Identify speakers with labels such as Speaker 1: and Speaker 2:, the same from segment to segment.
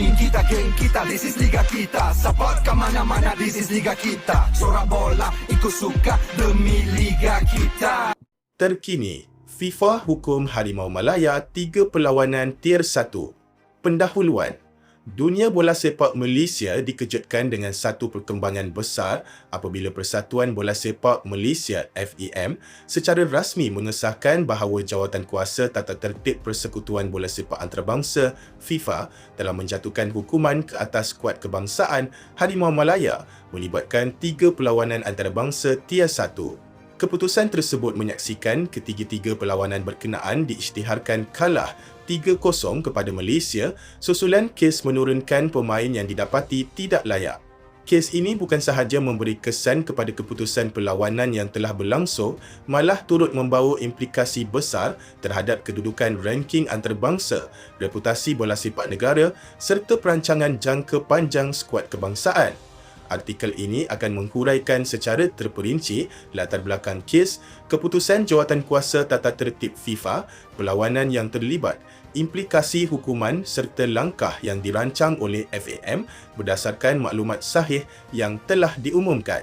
Speaker 1: team kita, geng kita. This is Liga kita. Support ke mana-mana This is Liga kita. Sorak bola Ikut suka Demi Liga kita.
Speaker 2: Terkini, FIFA hukum Harimau Malaya tiga perlawanan Tier 1. Pendahuluan Dunia bola sepak Malaysia dikejutkan dengan satu perkembangan besar apabila Persatuan Bola Sepak Malaysia FEM secara rasmi mengesahkan bahawa jawatan kuasa tata tertib Persekutuan Bola Sepak Antarabangsa FIFA telah menjatuhkan hukuman ke atas skuad kebangsaan Harimau Malaya melibatkan tiga perlawanan antarabangsa Tier 1. Keputusan tersebut menyaksikan ketiga-tiga perlawanan berkenaan diisytiharkan kalah 3-0 kepada Malaysia susulan kes menurunkan pemain yang didapati tidak layak. Kes ini bukan sahaja memberi kesan kepada keputusan perlawanan yang telah berlangsung, malah turut membawa implikasi besar terhadap kedudukan ranking antarabangsa, reputasi bola sepak negara serta perancangan jangka panjang skuad kebangsaan. Artikel ini akan menghuraikan secara terperinci latar belakang kes, keputusan jawatan kuasa tata tertib FIFA, perlawanan yang terlibat, implikasi hukuman serta langkah yang dirancang oleh FAM berdasarkan maklumat sahih yang telah diumumkan.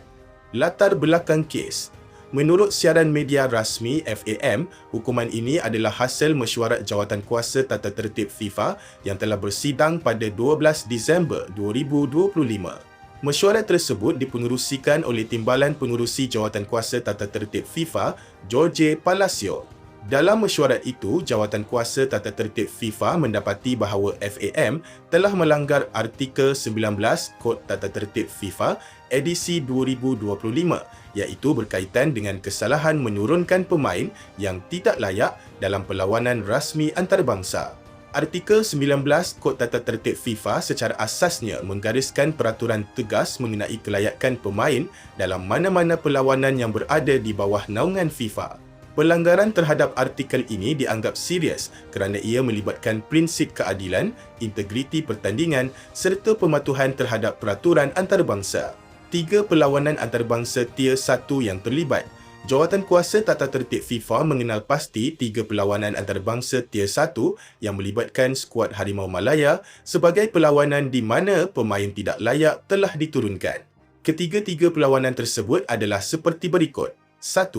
Speaker 2: Latar belakang kes Menurut siaran media rasmi FAM, hukuman ini adalah hasil mesyuarat jawatan kuasa tata tertib FIFA yang telah bersidang pada 12 Disember 2025. Mesyuarat tersebut dipengerusikan oleh Timbalan Pengurusi Jawatan Kuasa Tata Tertib FIFA, George Palacio. Dalam mesyuarat itu, Jawatan Kuasa Tata Tertib FIFA mendapati bahawa FAM telah melanggar Artikel 19 Kod Tata Tertib FIFA edisi 2025 iaitu berkaitan dengan kesalahan menurunkan pemain yang tidak layak dalam perlawanan rasmi antarabangsa. Artikel 19 Kod Tata Tertib FIFA secara asasnya menggariskan peraturan tegas mengenai kelayakan pemain dalam mana-mana perlawanan yang berada di bawah naungan FIFA. Pelanggaran terhadap artikel ini dianggap serius kerana ia melibatkan prinsip keadilan, integriti pertandingan serta pematuhan terhadap peraturan antarabangsa. Tiga perlawanan antarabangsa Tier 1 yang terlibat Jawatan kuasa tata tertib FIFA mengenal pasti tiga perlawanan antarabangsa Tier 1 yang melibatkan skuad Harimau Malaya sebagai perlawanan di mana pemain tidak layak telah diturunkan. Ketiga-tiga perlawanan tersebut adalah seperti berikut. 1.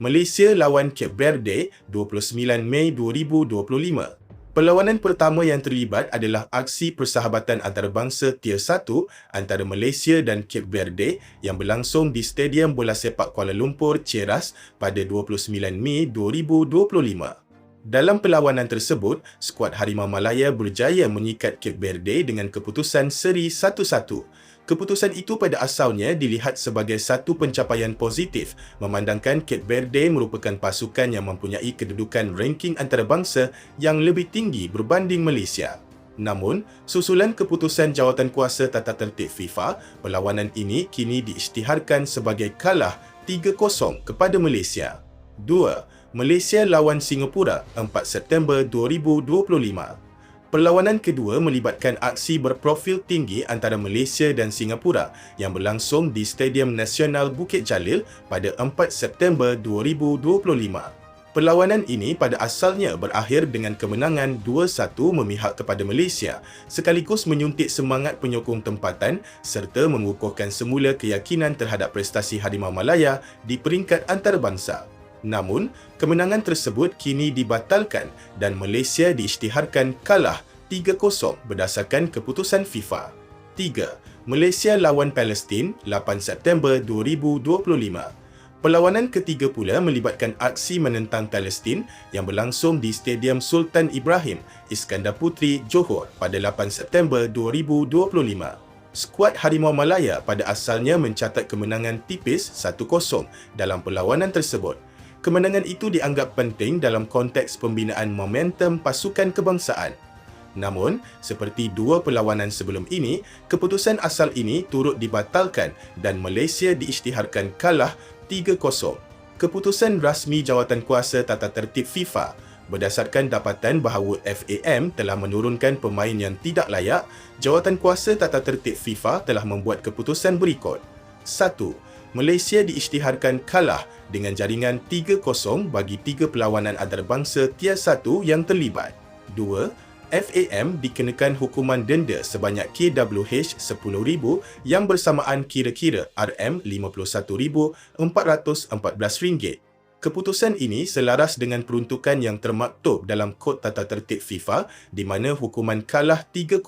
Speaker 2: Malaysia lawan Cape Verde 29 Mei 2025. Perlawanan pertama yang terlibat adalah aksi persahabatan antarabangsa Tier 1 antara Malaysia dan Cape Verde yang berlangsung di Stadium Bola Sepak Kuala Lumpur, Ceras pada 29 Mei 2025. Dalam perlawanan tersebut, skuad Harimau Malaya berjaya menyikat Cape Verde dengan keputusan seri 1-1 Keputusan itu pada asalnya dilihat sebagai satu pencapaian positif memandangkan Cape Verde merupakan pasukan yang mempunyai kedudukan ranking antarabangsa yang lebih tinggi berbanding Malaysia. Namun, susulan keputusan jawatan kuasa tata tertib FIFA, perlawanan ini kini diisytiharkan sebagai kalah 3-0 kepada Malaysia. 2. Malaysia lawan Singapura 4 September 2025. Perlawanan kedua melibatkan aksi berprofil tinggi antara Malaysia dan Singapura yang berlangsung di Stadium Nasional Bukit Jalil pada 4 September 2025. Perlawanan ini pada asalnya berakhir dengan kemenangan 2-1 memihak kepada Malaysia sekaligus menyuntik semangat penyokong tempatan serta mengukuhkan semula keyakinan terhadap prestasi Harimau Malaya di peringkat antarabangsa. Namun, kemenangan tersebut kini dibatalkan dan Malaysia diisytiharkan kalah 3-0 berdasarkan keputusan FIFA. 3. Malaysia lawan Palestin 8 September 2025. Perlawanan ketiga pula melibatkan aksi menentang Palestin yang berlangsung di Stadium Sultan Ibrahim, Iskandar Putri, Johor pada 8 September 2025. Skuad Harimau Malaya pada asalnya mencatat kemenangan tipis 1-0 dalam perlawanan tersebut. Kemenangan itu dianggap penting dalam konteks pembinaan momentum pasukan kebangsaan. Namun, seperti dua perlawanan sebelum ini, keputusan asal ini turut dibatalkan dan Malaysia diisytiharkan kalah 3-0. Keputusan rasmi jawatan kuasa tata tertib FIFA berdasarkan dapatan bahawa FAM telah menurunkan pemain yang tidak layak, jawatan kuasa tata tertib FIFA telah membuat keputusan berikut. 1. Malaysia diisytiharkan kalah dengan jaringan 3-0 bagi tiga perlawanan antarabangsa tier 1 yang terlibat. 2. FAM dikenakan hukuman denda sebanyak KWH 10,000 yang bersamaan kira-kira RM51,414. Keputusan ini selaras dengan peruntukan yang termaktub dalam Kod Tata Tertib FIFA di mana hukuman kalah 3-0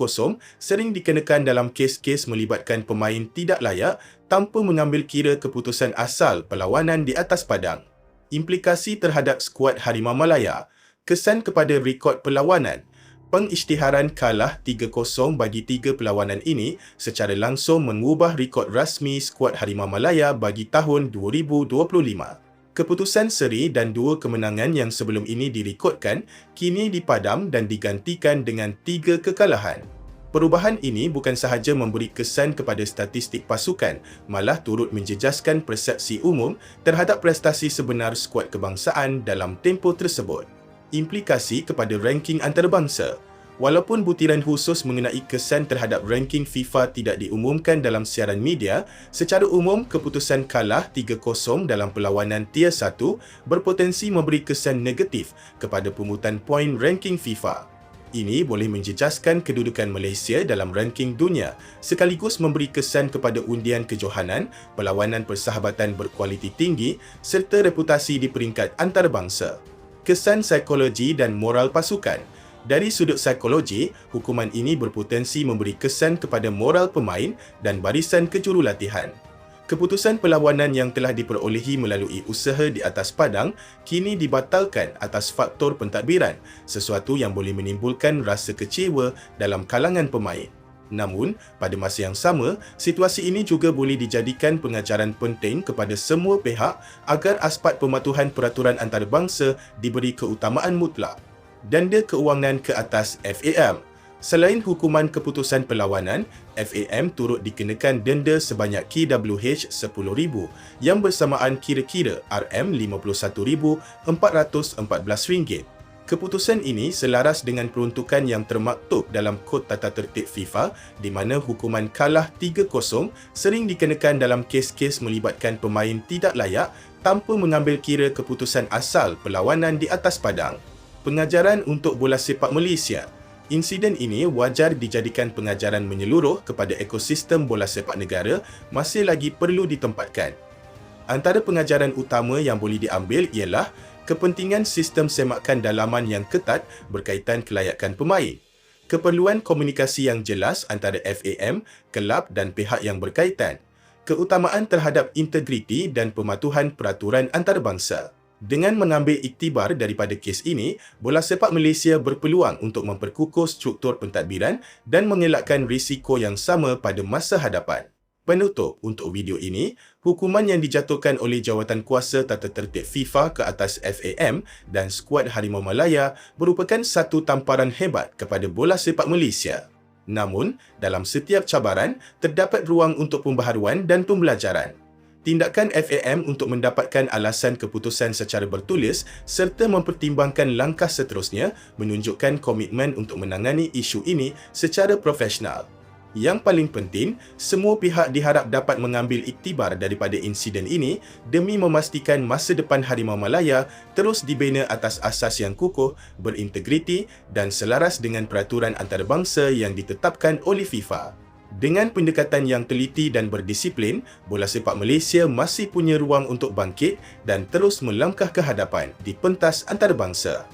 Speaker 2: sering dikenakan dalam kes-kes melibatkan pemain tidak layak tanpa mengambil kira keputusan asal perlawanan di atas padang. Implikasi terhadap skuad Harimau Malaya, kesan kepada rekod perlawanan, pengisytiharan kalah 3-0 bagi tiga perlawanan ini secara langsung mengubah rekod rasmi skuad Harimau Malaya bagi tahun 2025. Keputusan seri dan dua kemenangan yang sebelum ini direkodkan kini dipadam dan digantikan dengan tiga kekalahan. Perubahan ini bukan sahaja memberi kesan kepada statistik pasukan, malah turut menjejaskan persepsi umum terhadap prestasi sebenar skuad kebangsaan dalam tempoh tersebut. Implikasi kepada ranking antarabangsa Walaupun butiran khusus mengenai kesan terhadap ranking FIFA tidak diumumkan dalam siaran media, secara umum keputusan kalah 3-0 dalam perlawanan Tier 1 berpotensi memberi kesan negatif kepada pemutusan poin ranking FIFA. Ini boleh menjejaskan kedudukan Malaysia dalam ranking dunia sekaligus memberi kesan kepada undian kejohanan, perlawanan persahabatan berkualiti tinggi serta reputasi di peringkat antarabangsa. Kesan psikologi dan moral pasukan – dari sudut psikologi, hukuman ini berpotensi memberi kesan kepada moral pemain dan barisan kejurulatihan. Keputusan perlawanan yang telah diperolehi melalui usaha di atas padang kini dibatalkan atas faktor pentadbiran, sesuatu yang boleh menimbulkan rasa kecewa dalam kalangan pemain. Namun, pada masa yang sama, situasi ini juga boleh dijadikan pengajaran penting kepada semua pihak agar aspat pematuhan peraturan antarabangsa diberi keutamaan mutlak danda keuangan ke atas FAM. Selain hukuman keputusan perlawanan, FAM turut dikenakan denda sebanyak KWH 10,000 yang bersamaan kira-kira RM51,414. Keputusan ini selaras dengan peruntukan yang termaktub dalam Kod Tata Tertib FIFA di mana hukuman kalah 3-0 sering dikenakan dalam kes-kes melibatkan pemain tidak layak tanpa mengambil kira keputusan asal perlawanan di atas padang pengajaran untuk bola sepak Malaysia. Insiden ini wajar dijadikan pengajaran menyeluruh kepada ekosistem bola sepak negara masih lagi perlu ditempatkan. Antara pengajaran utama yang boleh diambil ialah kepentingan sistem semakan dalaman yang ketat berkaitan kelayakan pemain. Keperluan komunikasi yang jelas antara FAM, kelab dan pihak yang berkaitan. Keutamaan terhadap integriti dan pematuhan peraturan antarabangsa. Dengan mengambil iktibar daripada kes ini, bola sepak Malaysia berpeluang untuk memperkukuh struktur pentadbiran dan mengelakkan risiko yang sama pada masa hadapan. Penutup untuk video ini, hukuman yang dijatuhkan oleh Jawatan Kuasa Tata Tertib FIFA ke atas FAM dan skuad Harimau Malaya merupakan satu tamparan hebat kepada bola sepak Malaysia. Namun, dalam setiap cabaran, terdapat ruang untuk pembaharuan dan pembelajaran tindakan FAM untuk mendapatkan alasan keputusan secara bertulis serta mempertimbangkan langkah seterusnya menunjukkan komitmen untuk menangani isu ini secara profesional. Yang paling penting, semua pihak diharap dapat mengambil iktibar daripada insiden ini demi memastikan masa depan Harimau Malaya terus dibina atas asas yang kukuh, berintegriti dan selaras dengan peraturan antarabangsa yang ditetapkan oleh FIFA. Dengan pendekatan yang teliti dan berdisiplin, bola sepak Malaysia masih punya ruang untuk bangkit dan terus melangkah ke hadapan di pentas antarabangsa.